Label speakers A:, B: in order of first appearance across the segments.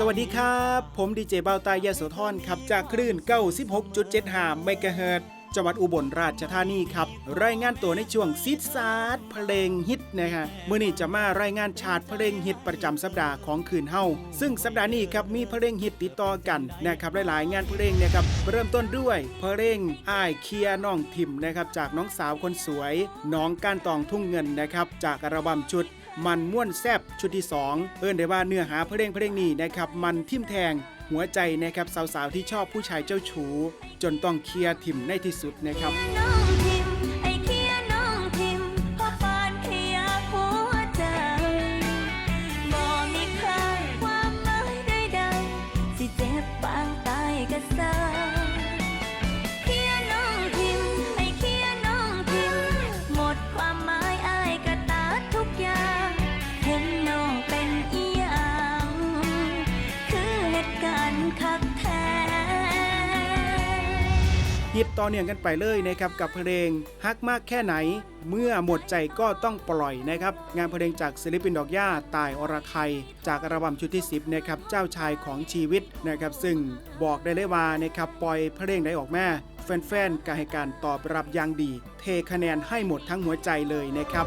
A: สวัสดีครับ ผมดีเจเบาตายยโสธรครับ จากคลื่น 96.75 เมกะเฮิรตซ์จังหวัดอุบลราชธานีครับ รายงานตัวในช่วงซิดซาร์เพลงฮิตนะฮะเมื่อนี้จะมารายงานชาร์ตเพลงฮิตประจำสัปดาห์ของคืนเฮาซึ่งสัปดาห์นี้ครับมีเพลงฮิตติดต่อกันนะครับหลายๆ งานเพลงเนะครับเริ่มต้นด้วยเพลงอ้ายเคลียร์น้องทิมนะครับจากน้องสาวคนสวย น้องก้านตองทุ่งเงินนะครับจากอัลบั้มชุด มันม่วนแซบชุดที่ 2 เอิ้นได้ว่าเนื้อหาเพลงเพลงนี้นะครับมันทิ่มแทงหัวใจนะครับสาวๆที่ชอบผู้ชายเจ้าชู้จนต้องเคลียร์ทิ่มในที่สุดนะครับ
B: ต่อเนื่องกัน
A: ไปเลยนะครับกับเพลงฮักมากแค่ไหน เมื่อหมดใจก็ต้องปล่อยนะครับงานเพลงจากศิลปินดอกย่าตายอรไทย จากอัลบั้มชุดที่ 10นะครับเจ้าชายของชีวิตนะครับซึ่งบอกได้เลยว่านะครับปล่อยเพลงได้ออกมาแฟนๆก็ให้การตอบรับอย่างดี เทคะแนนให้หมดทั้งหัวใจเลยนะครับ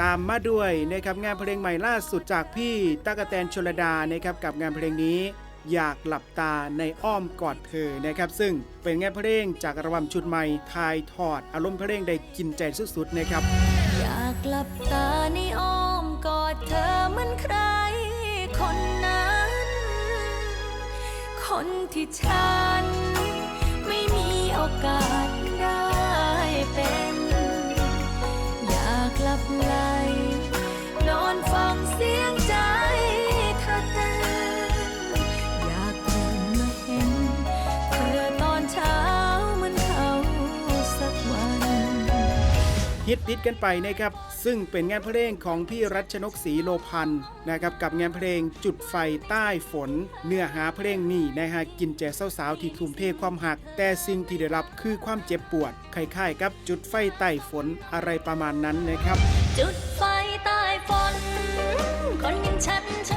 B: ตาม
A: มาด้วยนะครับงานเพลงใหม่ล่าสุดจากพี่ตากะแตนชลดานะครับกับงานเพลงนี้อยากหลับตาในอ้อมกอดเธอนะครับ ซึ่งเป็นงานเพลงจากอัลบั้มชุดใหม่ทายทอดอารมณ์เพลงได้กินใจสุดๆนะครับ
B: อยากหลับตาในอ้อมกอดเธอเหมือนใคร คนนั้น คนที่ฉันไม่มีโอกาส ติ
A: ดกันไปนะครับ ซึ่งเป็นงานเพลงของพี่รัชนกศรีโลพันธ์นะครับกับงานเพลงจุดไฟใต้ฝน เนื้อหาเพลงนี้นะฮะกินแจสาวๆที่ทุ่มเทความหัก แต่สิ่งที่ได้รับคือความเจ็บปวดคล้ายๆกับจุดไฟใต้ฝนอะไรประมาณนั้นนะครับ
B: จุดไฟใต้ฝนคนอย่างฉัน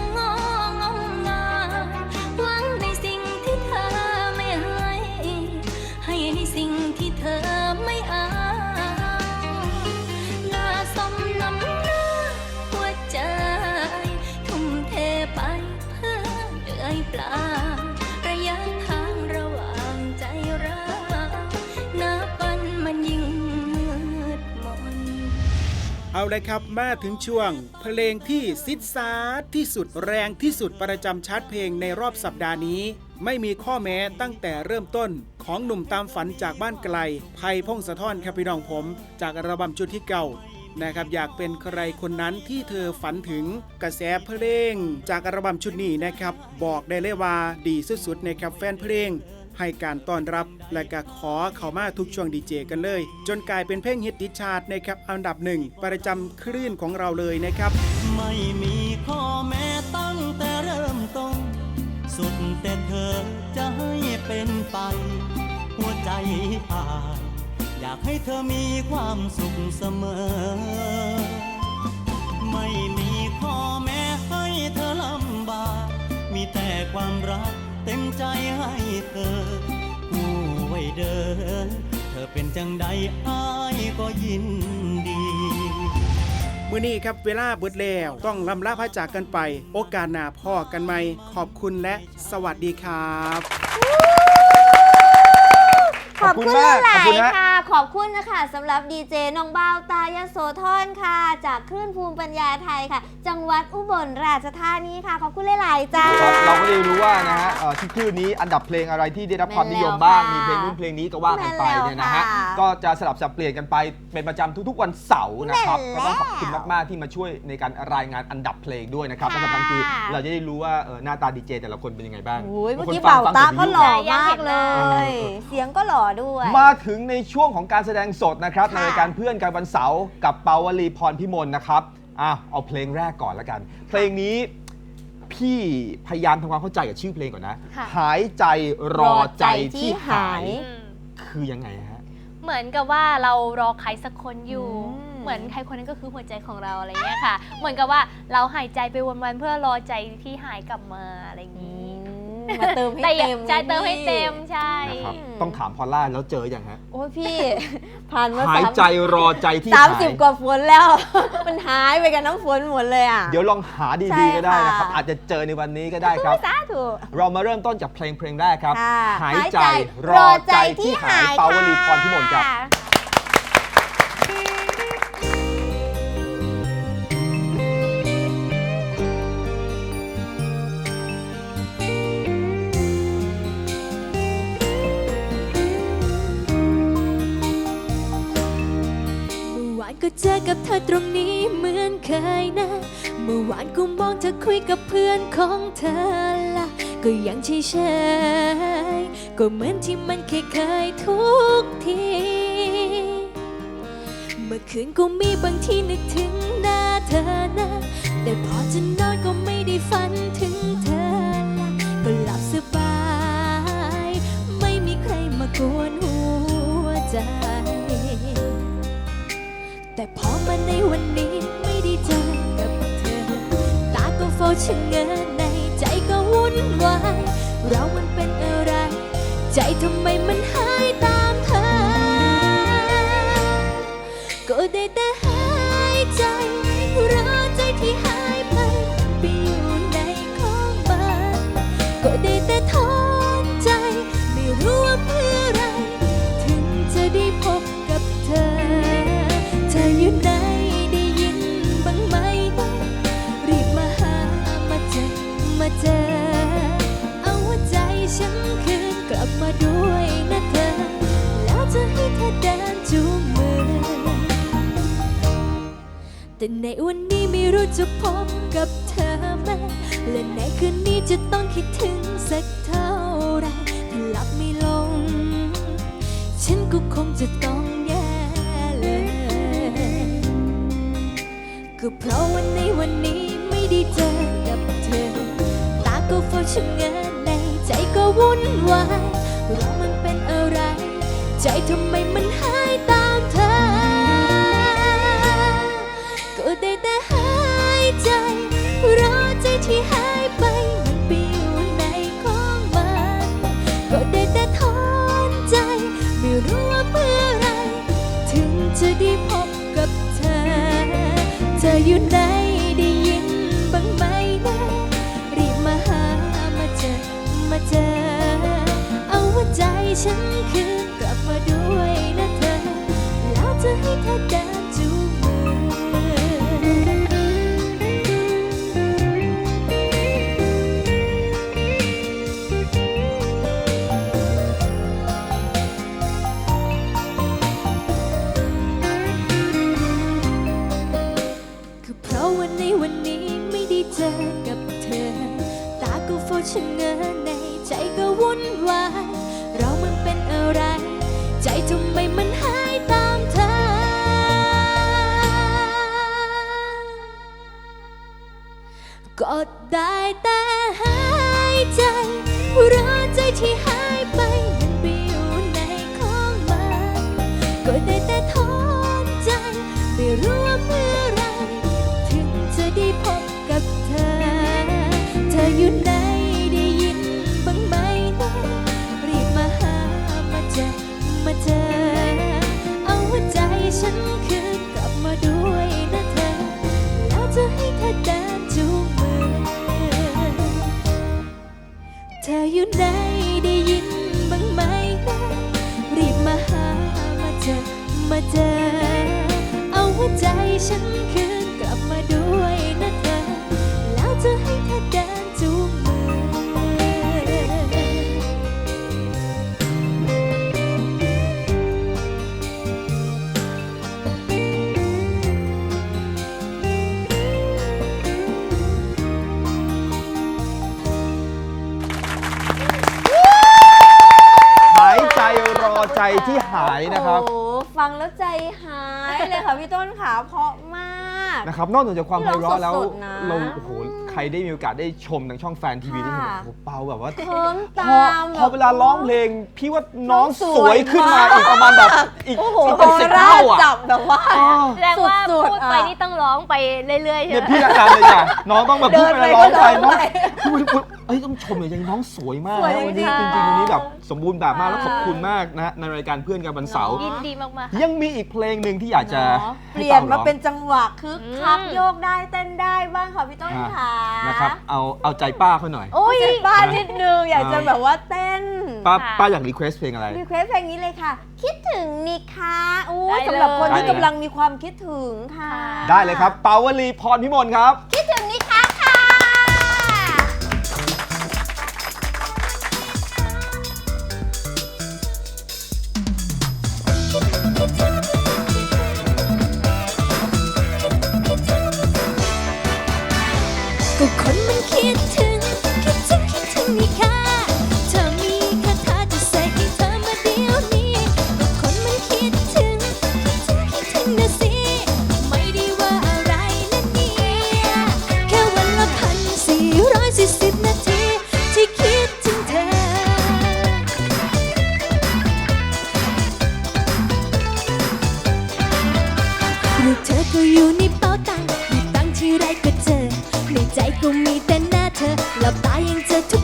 B: เอาเลย
A: ครับมาถึงช่วง เพลงที่ซิดซาร์ที่สุดแรงที่สุดประจำชาร์ตเพลงในรอบสัปดาห์นี้ ไม่มีข้อแม้ตั้งแต่เริ่มต้นของหนุ่มตามฝันจากบ้านไกลภัยพงศธรครับพี่น้องผม จากอัลบั้มชุดที่เก่านะครับอยากเป็นใครคนนั้นที่เธอฝันถึงกระแสเพลง จากอัลบั้มชุดนี้นะครับ บอกได้เลยว่าดีสุดๆนะครับแฟนเพลง ให้การต้อนรับ และก็ขอเข้ามาทุกช่วงดีเจกันเลย จนกลายเป็นเพลงฮิตติชาร์ตนะครับอันดับหนึ่งประจำคลื่นของเราเลยนะครับ
C: ไม่มีข้อแม้ตั้งแต่เริ่มต้น สุดแต่เธอจะให้เป็นไป หัวใจอ่านอยากให้เธอมีความสุขเสมอ ไม่มีข้อแม้ให้เธอลำบากมีแต่ความรัก เต็มใจให้เธอกู้ไว้เดิน เธอเป็นจังใดอ้ายก็ยินดี
A: มื่อนี้ครับเวลาเบิดแล้วต้องลำลาพระจากกันไป โอกาสหน้าพ่อกันไหมขอบคุณและสวัสดีครับ
D: อบคุณ
E: มาก
D: หลา
E: ขอบคุ
D: ย
E: ณฮะ
D: ๆค่ะ ขอบคุณนะคะสำหรับดีเจน้องเบาวตายโสธรค่ะ จากคลื่นภูมิปัญญาไทยค่ะ จังหวัดอุบลราชธานีค่ะ ขอบคุณหลายๆจ้า
E: ครับเราก็ได้รู้ว่านะฮะเอ่อที่คลื่นนี้อันดับเพลงอะไรที่ได้รับความนิยมบ้าง
D: แม่
E: มี
D: น
E: เพล
D: แล้ว
E: งนู้นเพลงนี้ก็ว่ากันไปเนี่ยนะฮะ
D: แม่นแล้วค่ะ
E: ก็จะสลับสับเปลี่ยนกันไปเป็นประจำทุกๆวันเสาร์นะครับ
D: แม่
E: ก็
D: นแล้ว
E: ต้องขอบคุณมากๆที่มาช่วยในการรายงานอันดับเพลงด้วยนะครับ
D: ค่ะ
E: และสำคัญคือเราจะได้รู้ว่าเอ่อหน้าตาดีเจแต่ละคนเป็นยังไงบ้าง
D: โอ้ยเมื่อกี้
E: บงคน
D: เบา
E: ฟัง
D: ตา
E: ฟัง
D: ก็
E: วิทยุ
D: หล่อมากเล
E: เออเออ
D: ยเสียงก็หล่อด้วย
E: มาถึงในช่วงของการแสดงสดนะครับ
D: ค่ะ
E: ในรายการเพื่อนกันวันเสาร์กับเปาวลีพรพิมลนะครับอะเอาเพลงแรกก่อนแล้วกัน เพลงนี้พี่พยายามทำความเข้าใจกับชื่อเพลงก่อนนะ
F: ค่ะ
E: หายใจรอใจที่หาย
F: อืม
E: คือยังไงฮะ
F: เหมือนกับว่าเรารอใครสักคนอยู่
D: อืม
F: เหมือนใครคนนั้นก็คือหัวใจของเราอะไรเงี้ยค่ะ เหมือนกับว่าเราหายใจไปวันๆเพื่อรอใจที่หายกลับมาอะไรอย่าง
D: อื
F: นี้
D: มมาเติมให้
F: แต่
D: เต็ม
F: ใช่เติมให้เต็มใช่
E: นะครับ
D: อืม
E: ต้องถามพอลล่าแล้วเจออย่างฮะ
D: โอ้ยพี่ ผ่านมา
E: หาย
D: สาม
E: ใจรอใจที่
D: สาม
E: หาย
D: สิบกว่าฝนแล้ว มันหายไปกับน้ำฝนหมดเลยอะ
E: เดี๋ยวลองหา
D: ใช่
E: ดีๆก็ได้นะครับ
D: ค่ะ
E: อาจจะเจอในวันนี้ก็ได้ครับ
D: สาธุ
E: เรามาเริ่มต้นจากเพลงเพลงแรกครับ
D: ค่ะ
E: หายใจรอใจที่หายเปาวลีพรพิมลครับ
B: เอกับเธอตรงนี้เหมือนเคยนะ เมื่อวานก็มองเธอคุยกับเพื่อนของเธอละก็ยังเฉยๆก็เหมือนที่มันเคยเคยทุกที เมื่อคืนก็มีบางทีนึกถึงหน้าเธอนะ แต่พอจะนอนก็ไม่ได้ฝันถึง พอมาในวันนี้ไม่ได้เจอกับเธอ ตาก็เฝ้าชะเง้อในใจก็วุ่นวาย เรามันเป็นอะไร ใจทำไมมันหายตามเธอ ก็ได้แต่ แต่ในวันนี้ไม่รู้จะพบกับเธอไหมและในคืนนี้จะต้องคิดถึงสักเท่าไรถ้าหลับไม่ลง ฉันก็คงจะต้องแย่เลย ก็เพราะวันในวันนี้ไม่ได้เจอกับเธอ ตาก็เฝ้าชะเง้อในใจก็วุ่นวายเรามันเป็นอะไร ใจทำไมมัน อ ที่หายไปมันไปอยู่ในของมัน ก็ได้แต่ทอนใจ ไม่รู้ว่าเมื่อไร ถึงจะได้พบกับเธอ เธออยู่ไหนได้ยินบ้างไหมนะรีบมาหามาเจอมาเจอ เอาหัวใจฉันคืนกลับมาด้วยนะเธอ แล้วจะให้เธอเดินจูงมือ เธออยู่ไหน ได้ยินบ้างไหมนะรีบมาหามาเจอมาเจอ เอาหัวใจฉัน
E: ที่หายนะครับ
D: โอ้โหฟังแล้วใจหายเลยค่ะพี่ต้นขาเพราะมาก
E: นะครับนอกเหนือจากความไพเราะแล้ว
D: นี่ร้องสดๆนะ
E: เราโอ้โหใค รได้มีโอกาสได้ชมทางช่องแฟนทีวีได้เห็น
D: ค่ะ
E: โอ้โหเปาแบบว่า
D: เคิม
E: พ
D: ต
E: อา
D: ม
E: พอเวลาร้องเพลง พี่ว่าน้อง
D: น้องส
E: ส
D: วย
E: วยขึ้นมา
D: มาก
E: อีกประมาณแบบอีก
D: โอ้โห
E: อีก
D: อ
E: เป็น
D: อ
E: สิบ
D: ร่า
E: เท่าอะ
D: จับแบบว่า
E: อ๋อ
F: แสดงว่า
D: สุดๆ
F: พูดไป
D: อะ
F: นี่ต้องร้องไปเรื่อยๆใช่
E: เนี่ย
F: ไหม
E: พี่อาการเลยอะน้องต้องแบบ
D: เดิ
E: พูด
D: น
E: ไป
D: ไป
E: ร้องไป
D: ก็
E: น้อง
D: ร้องไป
E: พูดพูดเอ้ยต้องชมเลยยังน้องสวยมาก
D: สวย
E: นะวันนี้
D: จ
E: จ
D: ริ
E: ริ
D: ง
E: ง
D: ๆ
E: ๆวันนี้แบบสมบูรณ์แบบมากแล้วขอบคุณมากนะในรายการเพื่อนกันวันเสาร์
F: ยินดีมากๆ
E: ยังมีอีกเพลงหนึ่งที่อยากจะ
D: เนอะ
E: ให้
D: เปลี่ยน
E: ปร้
D: มา
E: อง
D: เป็นจังหวะคึกคัก
F: อืม
D: โยกได้เต้นได้บ้างค่ะพี่ต้นขา
E: นะครับเอาเอาใจป้าเขาหน่อย
D: โอ้ย บ้านนิดนึง อยากจะ
E: เอา
D: แบบว่าเต้น
E: ป้า
F: ค่ะ
E: ป้าอยากรีเควสเพลงอะไร
D: รีเควสเพลงนี้เลยค่ะ คิดถึงนี่คะอู้
F: ได้
D: สำหรับคน
F: เลย
D: ที่กำลังมีความคิดถึงค่ะ
F: ค่ะ
E: ได้เลยครับ เปาวลีพรพิมลครับ
D: คิดถึงนี่
B: ก็อยู่ในเป๋าตังค์หยิบตังค์ที่ไรก็เจอ ในใจก็มีแต่หน้าเธอหลับตายังเจอทุก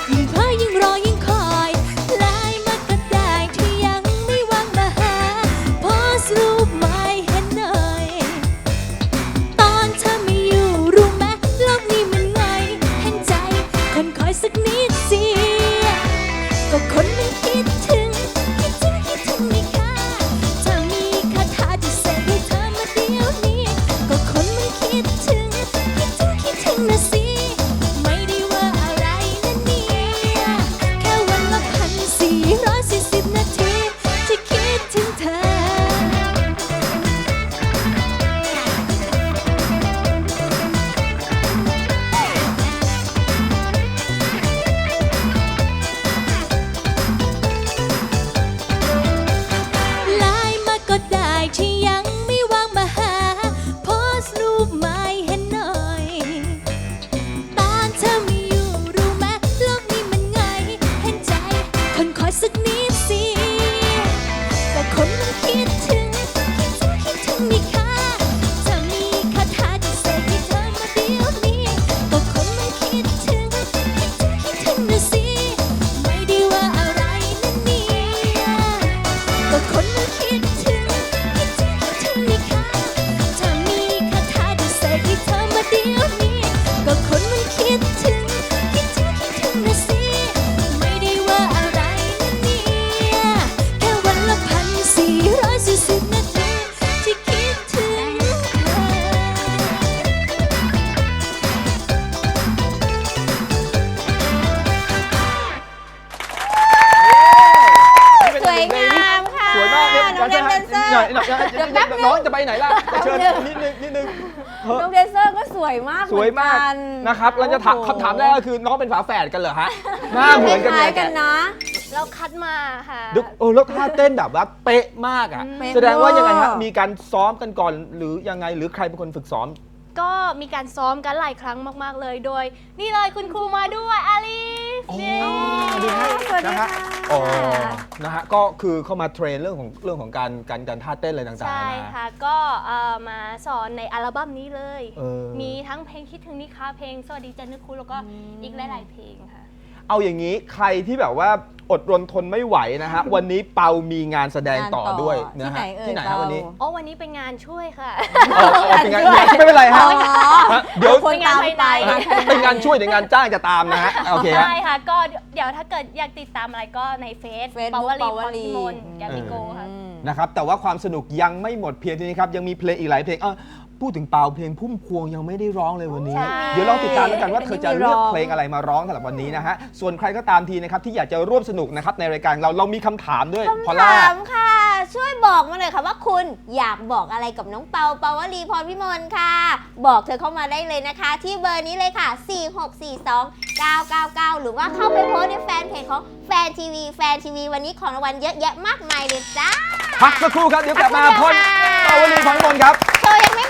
D: น
E: นะครับเราจะถาม
D: โอ้โห
E: คำถามแรกก็คือน้องเป็นฝาแฝดกันเหรอฮะหน้าเหมือนกัน
D: ค
E: เล
D: ล้าย
E: ย
D: ๆกันนะ
F: เราคัดมาค่ะ
E: เดี๋ยวเออแล้วท่าเต้นแบบว่าเป๊ะมากอะ
D: เป๊ะ
E: แสดงว่ายังไงฮะ
D: เวอร์
E: มีการซ้อมกันก่อนหรือยังไงหรือใครเป็นคนฝึกซ้อม
F: ก็มีการซ้อมกันหลายครั้งมาก ๆ เลย โดย นี่เลยคุณครูมาด้วยอลิส
E: อ๋อ
F: เย้
E: ดีฮะ
D: สวัสดี
E: นะฮะ
D: ค่ะ
E: อ๋อนะฮะ ก็คือเข้ามาเทรนเรื่องของเรื่องของการการการท่าเต้นอะไรต่างๆ
F: ใช่
E: นะ
F: ค่ะ ก็เอ่อมาสอนในอัลบั้มนี้เลย
E: เออ
F: มีทั้งเพลงคิดถึงนิค้าเพลง สวัสดีจันนึกคุณแล้วก็อีกหลาย ๆ เพลงค่ะ
E: เอาอย่างนี้ใครที่แบบว่า อดรนทนไม่ไหวนะฮะ วันนี้เปามีงานแสดงต่อด้วยนะฮะ
D: ที่
E: ที่
D: ไห
E: ไห
D: น
E: น
D: เอ่ย
E: ฮะวันนี้
F: อ๋อวันนี้เป็นงานช่วยค่ะ
E: อ๋ออ๋อเป็นงานไม่เป็นไรฮะ
D: อ๋อ
E: ฮะเดี๋ยว
D: คนตามไป
E: เป็นงานช่วยเดี๋ยวงานจ้างจะตามนะฮะโอเคฮะ
F: ใช่ค่ะ ก็เดี๋ยวถ้าเกิดอยากติดตามอะไรก็ในเฟซ
D: Facebook
F: ปาวลีพ
D: ปาว
F: ร
D: ลี
F: พิมลแกมมิโกค่ะ
D: อืม
E: นะครับแต่ว่าความสนุกยังไม่หมดเพียงเท่านี้ครับ ยังมีเพลงอีกหลายเพลงเออ พูดถึงเปาเพลงพุ่มพวงยังไม่ได้ร้องเลยวันนี้
F: ใช่
E: เดี๋ยวลองติดตามแล้วกันว่าเธอจะเลือก
D: ยังไม่ร้อง
E: เพลงอะไรมาร้องสำหรับวันนี้นะฮะ ส่วนใครก็ตามทีนะครับที่อยากจะร่วมสนุกนะครับในรายการเราเรามีคำถามด้วยพอล
D: คำ
E: ล่า
D: ถามค่ะ ช่วยบอกมาหน่อยค่ะว่าคุณอยากบอกอะไรกับน้องเปาเปาวลีพรพิมลค่ะ บอกเธอเข้ามาได้เลยนะคะ ที่เบอร์นี้เลยค่ะ 4642999 หรือว่าเข้าไปโพสต์ในแฟนเพจของแฟนทีวีแฟนทีวีวันนี้ของรางวัลเยอะแยะมากมายเลยจ้า
E: พักสักครู่ครับเดี๋ยวกลับมา
D: พัก
E: พ
D: สั
E: ล
D: กครู่ค่ะ
E: เปาวลีพรพิมลครับ
D: โชว์ยังไม่